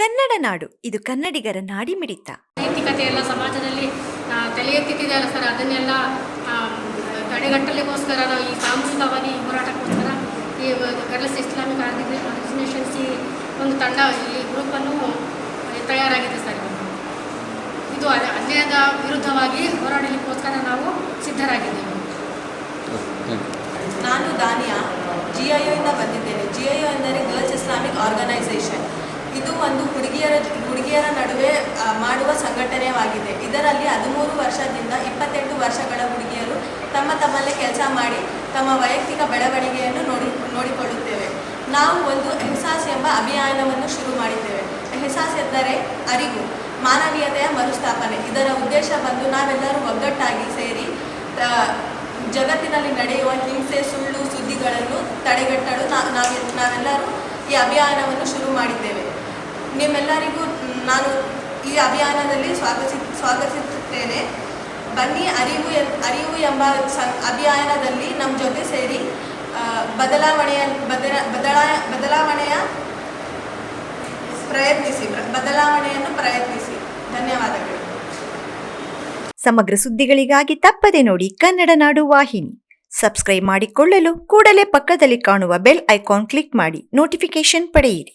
ಕನ್ನಡ ನಾಡು ಇದು ಕನ್ನಡಿಗರ ನಾಡಿಮಿಡಿತ. ನೈತಿಕತೆ ಎಲ್ಲ ಸಮಾಜದಲ್ಲಿ ತಲೆ ಅಲ್ಲ ಸರ್. ಅದನ್ನೆಲ್ಲ ತಡೆಗಟ್ಟಲಿಗೋಸ್ಕರ ನಾವು ಈ ಸಾಮೂಹಿಕವಾಗಿ ಈ ಹೋರಾಟಕ್ಕೋಸ್ಕರ ಈ ಗರ್ಲ್ಸ್ ಇಸ್ಲಾಮಿಕ್ ಆರ್ಗನೈಸೇಷನ್ಸ್ ಈ ಒಂದು ತಂಡ ಈ ಗ್ರೂಪನ್ನು ತಯಾರಾಗಿದೆ ಸರ್ ಇದು ಅನ್ಯಾಯದ ವಿರುದ್ಧವಾಗಿ ಹೋರಾಡಲಿಕ್ಕೋಸ್ಕರ ನಾವು ಸಿದ್ಧರಾಗಿದ್ದೇವೆ. ನಾನು ದಾನಿಯಾ ಜಿ ಐ ಇಂದ ಬಂದಿದ್ದೇನೆ. ಜಿ ಐ ಎಂದರೆ ಗರ್ಲ್ಸ್ ಇಸ್ಲಾಮಿಕ್ ಆರ್ಗನೈಸೇಷನ್ ನಡುವೆ ಮಾಡುವ ಸಂಘಟನೆಯಾಗಿದೆ. ಇದರಲ್ಲಿ ಹದಿಮೂರು ವರ್ಷದಿಂದ ಇಪ್ಪತ್ತೆಂಟು ವರ್ಷಗಳ ಹುಡುಗಿಯರು ತಮ್ಮ ತಮ್ಮಲ್ಲೇ ಕೆಲಸ ಮಾಡಿ ತಮ್ಮ ವೈಯಕ್ತಿಕ ಬೆಳವಣಿಗೆಯನ್ನು ನೋಡಿ, ನೋಡಿಕೊಳ್ಳುತ್ತೇವೆ. ನಾವು ಒಂದು ಎಹ್ಸಾಸ್ ಎಂಬ ಅಭಿಯಾನವನ್ನು ಶುರು ಮಾಡಿದ್ದೇವೆ. ಎಹ್ಸಾಸ್ ಎಂದರೆ ಅರಿವು, ಮಾನವೀಯತೆಯ ಮರುಸ್ಥಾಪನೆ. ಇದರ ಉದ್ದೇಶ ಬಂದು ನಾವೆಲ್ಲರೂ ಒಗ್ಗಟ್ಟಾಗಿ ಸೇರಿ ಜಗತ್ತಿನಲ್ಲಿ ನಡೆಯುವ ಹಿಂಸೆ, ಸುಳ್ಳು ಸುದ್ದಿಗಳನ್ನು ತಡೆಗಟ್ಟಲು ನಾವೆ, ನಾವೆಲ್ಲರೂ ಈ ಅಭಿಯಾನವನ್ನು ಶುರು ಮಾಡಿದ್ದೇವೆ. ನಿಮ್ಮೆಲ್ಲರಿಗೂ ನಾನು ಈ ಅಭಿಯಾನದಲ್ಲಿ ಸ್ವಾಗತಿ, ಸ್ವಾಗತಿಸುತ್ತೇನೆ. ಬನ್ನಿ, ಅರಿವು ಅರಿವು ಎಂಬ ಅಭಿಯಾನದಲ್ಲಿ ನಮ್ಮ ಜೊತೆ ಸೇರಿ ಬದಲಾವಣೆಯ, ಬದಲ ಬದಲಾ ಬದಲಾವಣೆಯ ಪ್ರಯತ್ನಿಸಿ ಬದಲಾವಣೆಯನ್ನು ಪ್ರಯತ್ನಿಸಿ. ಧನ್ಯವಾದಗಳು. ಸಮಗ್ರ ಸುದ್ದಿಗಳಿಗಾಗಿ ತಪ್ಪದೆ ನೋಡಿ ಕನ್ನಡ ನಾಡು ವಾಹಿನಿ. ಸಬ್ಸ್ಕ್ರೈಬ್ ಮಾಡಿಕೊಳ್ಳಲು ಕೂಡಲೇ ಪಕ್ಕದಲ್ಲಿ ಕಾಣುವ ಬೆಲ್ ಐಕಾನ್ ಕ್ಲಿಕ್ ಮಾಡಿ ನೋಟಿಫಿಕೇಶನ್ ಪಡೆಯಿರಿ.